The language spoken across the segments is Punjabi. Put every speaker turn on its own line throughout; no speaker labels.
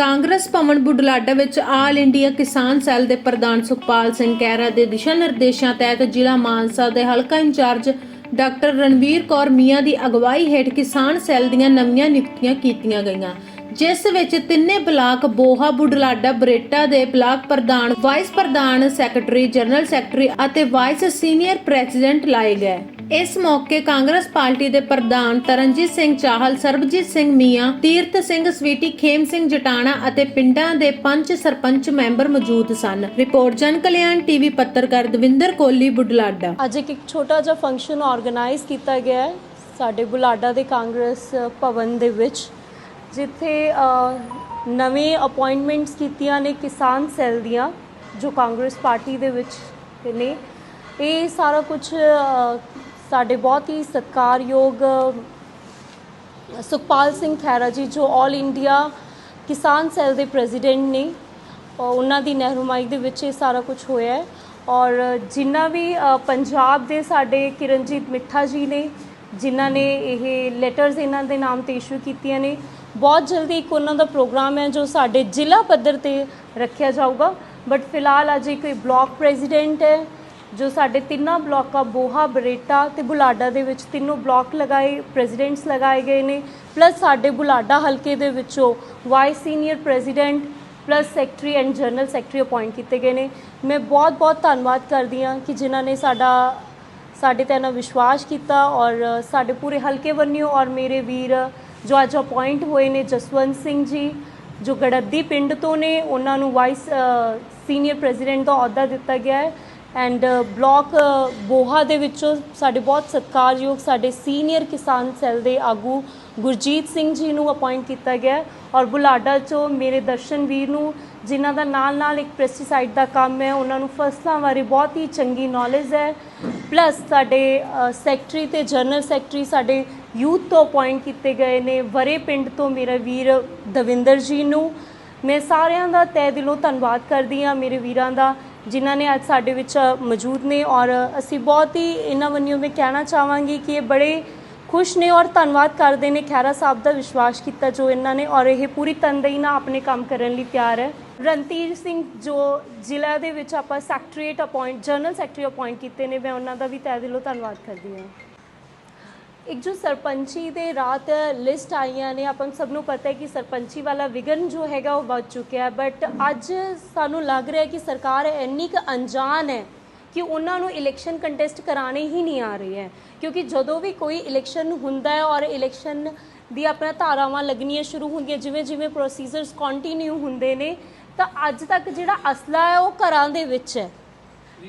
ਕਾਂਗਰਸ ਭਵਨ ਬੁਢਲਾਡਾ ਵਿੱਚ ਆਲ ਇੰਡੀਆ ਕਿਸਾਨ ਸੈੱਲ ਦੇ ਪ੍ਰਧਾਨ ਸੁਖਪਾਲ ਸਿੰਘ ਕਹਿਰਾ ਦੇ ਦਿਸ਼ਾ ਨਿਰਦੇਸ਼ਾਂ ਤਹਿਤ ਜ਼ਿਲ੍ਹਾ ਮਾਨਸਾ ਦੇ ਹਲਕਾ ਇੰਚਾਰਜ ਡਾਕਟਰ ਰਣਵੀਰ ਕੌਰ ਮੀਆਂ ਦੀ ਅਗਵਾਈ ਹੇਠ ਕਿਸਾਨ ਸੈੱਲ ਦੀਆਂ ਨਵੀਆਂ ਨਿਯੁਕਤੀਆਂ ਕੀਤੀਆਂ ਗਈਆਂ, ਜਿਸ ਵਿੱਚ ਤਿੰਨੇ ਬਲਾਕ ਬੋਹਾ ਬੁਢਲਾਡਾ, ਬਰੇਟਾ ਦੇ ਬਲਾਕ ਪ੍ਰਧਾਨ ਵਾਈਸ ਪ੍ਰਧਾਨ ਸੈਕਟਰੀ ਜਨਰਲ ਸੈਕਟਰੀ ਅਤੇ ਵਾਈਸ ਸੀਨੀਅਰ ਪ੍ਰੈਜ਼ੀਡੈਂਟ ਲਾਏ ਗਏ। ਇਸ ਮੌਕੇ ਕਾਂਗਰਸ ਪਾਰਟੀ ਦੇ ਪ੍ਰਧਾਨ ਤਰਨਜੀਤ ਸਿੰਘ ਚਾਹਲ, ਸਰਬਜੀਤ ਸਿੰਘ ਮੀਆਂ, ਤੀਰਥ ਸਿੰਘ ਸਵੀਟੀ, ਖੇਮ ਸਿੰਘ ਜਟਾਣਾ ਅਤੇ ਪਿੰਡਾਂ ਦੇ ਪੰਜ ਸਰਪੰਚ ਮੈਂਬਰ ਮੌਜੂਦ ਸਨ। ਰਿਪੋਰਟ ਜਨ ਕਲਿਆਣ ਟੀਵੀ ਪੱਤਰਕਾਰ ਦਵਿੰਦਰ ਕੋਲੀ ਬੁਢਲਾਡਾ।
ਅੱਜ ਇੱਕ ਇੱਕ ਛੋਟਾ ਜਿਹਾ ਫੰਕਸ਼ਨ ਆਰਗੇਨਾਈਜ਼ ਕੀਤਾ ਗਿਆ ਹੈ ਸਾਡੇ ਬੁਲਾਡਾ ਦੇ ਕਾਂਗਰਸ ਭਵਨ ਦੇ ਵਿੱਚ, ਜਿੱਥੇ ਨਵੇਂ ਅਪਾਇੰਟਮੈਂਟਸ ਕੀਤੀਆਂ ਨੇ ਕਿਸਾਨ ਸੈੱਲ ਦੀਆਂ, ਜੋ ਕਾਂਗਰਸ ਪਾਰਟੀ ਦੇ ਵਿੱਚ ਨੇ। ਇਹ ਸਾਰਾ ਕੁਝ ਸਾਡੇ ਬਹੁਤ ਹੀ ਸਤਿਕਾਰਯੋਗ ਸੁਖਪਾਲ ਸਿੰਘ ਖਹਿਰਾ ਜੀ, ਜੋ 올 ਇੰਡੀਆ ਕਿਸਾਨ ਸੈੱਲ ਦੇ ਪ੍ਰੈਜ਼ੀਡੈਂਟ ਨੇ ਉਹਨਾਂ ਦੀ ਨਹਿਰੁਮਾਈ ਦੇ ਵਿੱਚ ਇਹ ਸਾਰਾ ਕੁਝ ਹੋਇਆ ਹੈ। ਔਰ ਜਿੰਨਾ ਵੀ ਪੰਜਾਬ ਦੇ ਸਾਡੇ ਕਿਰਨਜੀਤ ਮਿੱਠਾ ਜੀ ਨੇ, ਜਿਨ੍ਹਾਂ ਨੇ ਇਹ ਲੈਟਰਸ ਇਹਨਾਂ ਦੇ ਨਾਮ ਤੇ ਇਸ਼ੂ ਕੀਤੀਆਂ ਨੇ, ਬਹੁਤ ਜਲਦੀ ਇੱਕ ਉਹਨਾਂ ਦਾ ਪ੍ਰੋਗਰਾਮ ਹੈ ਜੋ ਸਾਡੇ ਜ਼ਿਲ੍ਹਾ ਪੱਧਰ ਤੇ ਰੱਖਿਆ ਜਾਊਗਾ। ਬਟ ਫਿਲਹਾਲ ਅੱਜ ਇੱਕ ਬਲਾਕ ਪ੍ਰੈਜ਼ੀਡੈਂਟ ਹੈ। ਜੋ ਸਾਡੇ ਤਿੰਨਾਂ ਬਲਾਕਾਂ ਬੋਹਾ, ਬਰੇਟਾ ਤੇ ਬੁਲਾਡਾ ਦੇ ਵਿੱਚ ਤਿੰਨੋਂ ਬਲਾਕ ਲਗਾਏ, ਪ੍ਰੈਜ਼ੀਡੈਂਟਸ ਲਗਾਏ ਗਏ ਨੇ ਪਲੱਸ ਸਾਡੇ ਬੁਲਾਡਾ ਹਲਕੇ ਦੇ ਵਿੱਚੋਂ vice senior president plus secretary and general secretary appoint ਕੀਤੇ ਗਏ ਨੇ। ਮੈਂ ਬਹੁਤ ਬਹੁਤ ਧੰਨਵਾਦ ਕਰਦੀ ਹਾਂ ਕਿ ਜਿਨ੍ਹਾਂ ਨੇ ਸਾਡਾ, ਸਾਡੇ ਤੇ ਇਹਨਾਂ ਵਿਸ਼ਵਾਸ ਕੀਤਾ ਔਰ ਸਾਡੇ ਪੂਰੇ ਹਲਕੇ ਵੰਨਿਓ ਔਰ ਮੇਰੇ ਵੀਰ ਜੋ ਅੱਜ ਅਪਾਇੰਟ ਹੋਏ ਨੇ, ਜਸਵੰਤ ਸਿੰਘ ਜੀ, ਜੋ ਗੜੱਦੀ ਪਿੰਡ ਤੋਂ ਨੇ, ਉਹਨਾਂ ਨੂੰ ਵਾਈਸ ਸੀਨੀਅਰ ਪ੍ਰੈਜ਼ੀਡੈਂਟ ਦਾ ਅਹੁਦਾ ਦਿੱਤਾ ਗਿਆ ਹੈ। ਐਂਡ ਬਲਾਕ ਬੋਹਾ ਦੇ ਵਿੱਚੋਂ ਸਾਡੇ ਬਹੁਤ ਸਤਿਕਾਰਯੋਗ ਸਾਡੇ ਸੀਨੀਅਰ ਕਿਸਾਨ ਸੈੱਲ ਦੇ ਆਗੂ ਗੁਰਜੀਤ ਸਿੰਘ ਜੀ ਨੂੰ ਅਪਾਇੰਟ ਕੀਤਾ ਗਿਆ ਔਰ ਬੁਲਾਡਾ ਚੋਂ ਮੇਰੇ ਦਰਸ਼ਨ ਵੀਰ ਨੂੰ, ਜਿਨ੍ਹਾਂ ਦਾ ਨਾਲ ਨਾਲ ਇੱਕ ਪੈਸਟੀਸਾਈਡ ਦਾ ਕੰਮ ਹੈ, ਉਹਨਾਂ ਨੂੰ ਫਸਲਾਂ ਬਾਰੇ ਬਹੁਤ ਹੀ ਚੰਗੀ ਨੌਲੇਜ ਹੈ। ਪਲੱਸ ਸਾਡੇ ਸੈਕਟਰੀ ਤੇ ਜਨਰਲ ਸੈਕਟਰੀ ਸਾਡੇ ਯੂਥ ਤੋਂ ਅਪਾਇੰਟ ਕੀਤੇ ਗਏ ਨੇ, ਵਰੇ ਪਿੰਡ ਤੋਂ ਮੇਰਾ ਵੀਰ ਦਵਿੰਦਰ ਜੀ ਨੂੰ। ਮੈਂ ਸਾਰਿਆਂ ਦਾ ਤਹਿ ਦਿਲੋਂ ਧੰਨਵਾਦ ਕਰਦੀ ਹਾਂ ਮੇਰੇ ਵੀਰਾਂ ਦਾ। ਜਿਨ੍ਹਾਂ ਨੇ ਅੱਜ ਸਾਡੇ ਵਿੱਚ ਮੌਜੂਦ ਨੇ ਔਰ ਅਸੀਂ ਬਹੁਤ ਹੀ ਇਹਨਾਂ ਵੰਨਿਓ ਮੈਂ ਕਹਿਣਾ ਚਾਹਾਂਗੀ ਕਿ ਇਹ ਬੜੇ ਖੁਸ਼ ਨੇ ਔਰ ਧੰਨਵਾਦ ਕਰਦੇ ਨੇ ਖਹਿਰਾ ਸਾਹਿਬ ਦਾ ਵਿਸ਼ਵਾਸ ਕੀਤਾ ਜੋ ਇਹਨਾਂ ਨੇ ਔਰ ਇਹ ਪੂਰੀ ਤਨਦੇਹੀ ਨਾਲ ਆਪਣੇ ਕੰਮ ਕਰਨ ਲਈ ਤਿਆਰ ਹੈ। ਰਣਧੀਰ ਸਿੰਘ ਜੋ ਜ਼ਿਲ੍ਹਾ ਦੇ ਵਿੱਚ ਆਪਾਂ secretariat appoint general secretary appoint ਕੀਤੇ ਨੇ, ਮੈਂ ਉਹਨਾਂ ਦਾ ਵੀ ਤਹਿ ਦਿਲੋਂ ਧੰਨਵਾਦ ਕਰਦੀ ਹਾਂ। ਇੱਕ ਜੋ ਸਰਪੰਚੀ ਦੇ ਰਾਤ ਲਿਸਟ ਆਈਆਂ ਨੇ, ਆਪਾਂ ਨੂੰ ਸਭ ਨੂੰ ਪਤਾ ਹੈ ਕਿ ਸਰਪੰਚੀ ਵਾਲਾ ਵਿਗਨ ਜੋ ਹੈਗਾ ਉਹ ਵੱਧ ਚੁੱਕਿਆ ਹੈ। ਬਟ ਅੱਜ ਸਾਨੂੰ ਲੱਗ ਰਿਹਾ ਹੈ ਕਿ ਸਰਕਾਰ ਇੰਨੀ ਕੁ ਅਣਜਾਣ ਹੈ ਕਿ ਉਹਨਾਂ ਨੂੰ ਇਲੈਕਸ਼ਨ ਕੰਟੈਸਟ ਕਰਾਣੇ ਹੀ ਨਹੀਂ ਆ ਰਹੀ ਹੈ। ਕਿਉਂਕਿ ਜਦੋਂ ਵੀ ਕੋਈ ਇਲੈਕਸ਼ਨ ਹੁੰਦਾ ਹੈ ਔਰ ਇਲੈਕਸ਼ਨ ਦੀ ਆਪਣਾ ਧਾਰਾਵਾਂ ਲੱਗਣੀਆਂ ਸ਼ੁਰੂ ਹੁੰਦੀਆਂ, ਜਿਵੇਂ ਜਿਵੇਂ ਪ੍ਰੋਸੀਜਰਸ ਕੰਟੀਨਿਊ ਹੁੰਦੇ ਨੇ, ਤਾਂ ਅੱਜ ਤੱਕ ਜਿਹੜਾ ਅਸਲਾ ਹੈ ਉਹ ਘਰਾਂ ਦੇ ਵਿੱਚ ਹੈ।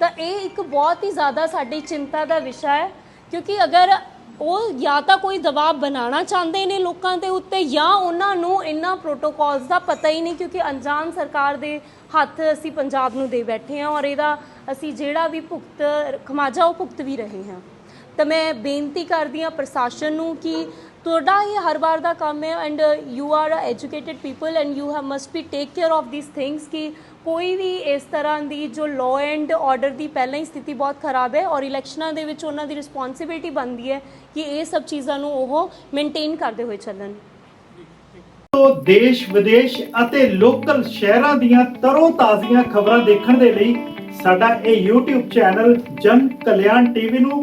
ਤਾਂ ਇਹ ਇੱਕ ਬਹੁਤ ਹੀ ਜ਼ਿਆਦਾ ਸਾਡੀ ਚਿੰਤਾ ਦਾ ਵਿਸ਼ਾ ਹੈ। ਕਿਉਂਕਿ ਅਗਰ ਉਹ ਜਾਂ ਤਾਂ ਕੋਈ ਦਬਾਅ ਬਣਾਉਣਾ ਚਾਹੁੰਦੇ ਨੇ ਲੋਕਾਂ ਦੇ ਉੱਤੇ ਜਾਂ ਉਹਨਾਂ ਨੂੰ ਇਹਨਾਂ ਪ੍ਰੋਟੋਕਾਲਸ ਦਾ ਪਤਾ ਹੀ ਨਹੀਂ ਕਿਉਂਕਿ ਅਣਜਾਣ ਸਰਕਾਰ ਦੇ ਹੱਥ ਅਸੀਂ ਪੰਜਾਬ ਨੂੰ ਦੇ ਬੈਠੇ ਹਾਂ ਔਰ ਇਹਦਾ ਅਸੀਂ ਜਿਹੜਾ ਵੀ ਭੁਗਤ, ਖਮਾਜਾ ਉਹ ਭੁਗਤ ਵੀ ਰਹੇ ਹਾਂ। ਤਾਂ ਮੈਂ ਬੇਨਤੀ ਕਰਦੀ ਹਾਂ ਪ੍ਰਸ਼ਾਸਨ ਨੂੰ ਕਿ ਤੁਹਾਡਾ ਇਹ ਹਰ ਵਾਰ ਦਾ ਕੰਮ ਹੈ and you are a educated people and you have must be take care of these things ਕਿ ਕੋਈ ਵੀ ਇਸ ਤਰ੍ਹਾਂ ਦੀ ਜੋ ਲਾਅ ਐਂਡ ਆਰਡਰ ਦੀ ਪਹਿਲਾਂ ਹੀ ਸਥਿਤੀ ਬਹੁਤ ਖਰਾਬ ਹੈ ਔਰ ਇਲੈਕਸ਼ਨਾਂ ਦੇ ਵਿੱਚ ਉਹਨਾਂ ਦੀ ਰਿਸਪੌਂਸਿਬਿਲਟੀ ਬਣਦੀ ਹੈ ਕਿ ਇਹ ਸਭ ਚੀਜ਼ਾਂ ਨੂੰ ਉਹ ਮੇਨਟੇਨ ਕਰਦੇ ਹੋਏ ਚੱਲਣ।
ਤੋਂ ਦੇਸ਼, ਵਿਦੇਸ਼ ਅਤੇ ਲੋਕਲ ਸ਼ਹਿਰਾਂ ਦੀਆਂ ਤਰੋ ਤਾਜ਼ੀਆਂ ਖਬਰਾਂ ਦੇਖਣ ਦੇ ਲਈ ਸਾਡਾ ਇਹ YouTube ਚੈਨਲ ਜਨ ਕਲਿਆਣ ਟੀਵੀ ਨੂੰ